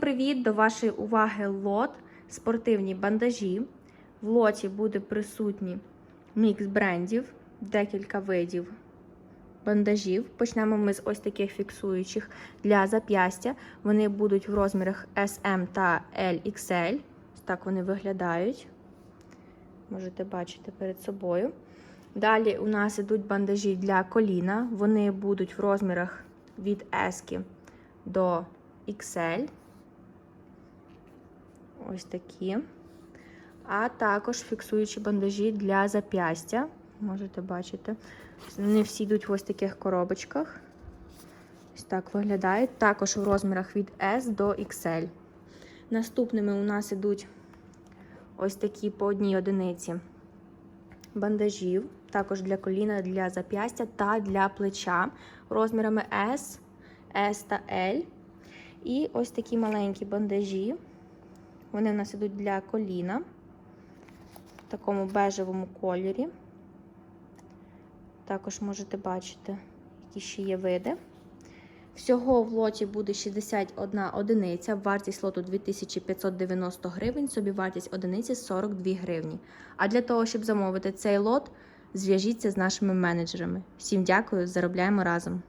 привіт! До вашої уваги лот спортивні бандажі. В лоті буде присутні мікс брендів, декілька видів бандажів. Почнемо ми з ось таких фіксуючих для зап'ястя. Вони будуть в розмірах SM та LXL. Так вони виглядають. Можете бачити перед собою. Далі у нас ідуть бандажі для коліна. Вони будуть в розмірах від S до XL. Ось такі. А також фіксуючі бандажі для зап'ястя. Можете бачити. Вони всі йдуть в ось таких коробочках. Ось так виглядають. Також в розмірах від S до XL. Наступними у нас ідуть ось такі по одній одиниці бандажів. Також для коліна, для зап'ястя та для плеча розмірами S, S та L. І ось такі маленькі бандажі. Вони в нас ідуть для коліна в такому бежевому кольорі. Також можете бачити, які ще є види. Всього в лоті буде 61 одиниця, вартість лоту 2590 гривень, собі вартість одиниці 42 гривні. А для того, щоб замовити цей лот, зв'яжіться з нашими менеджерами. Всім дякую, заробляємо разом!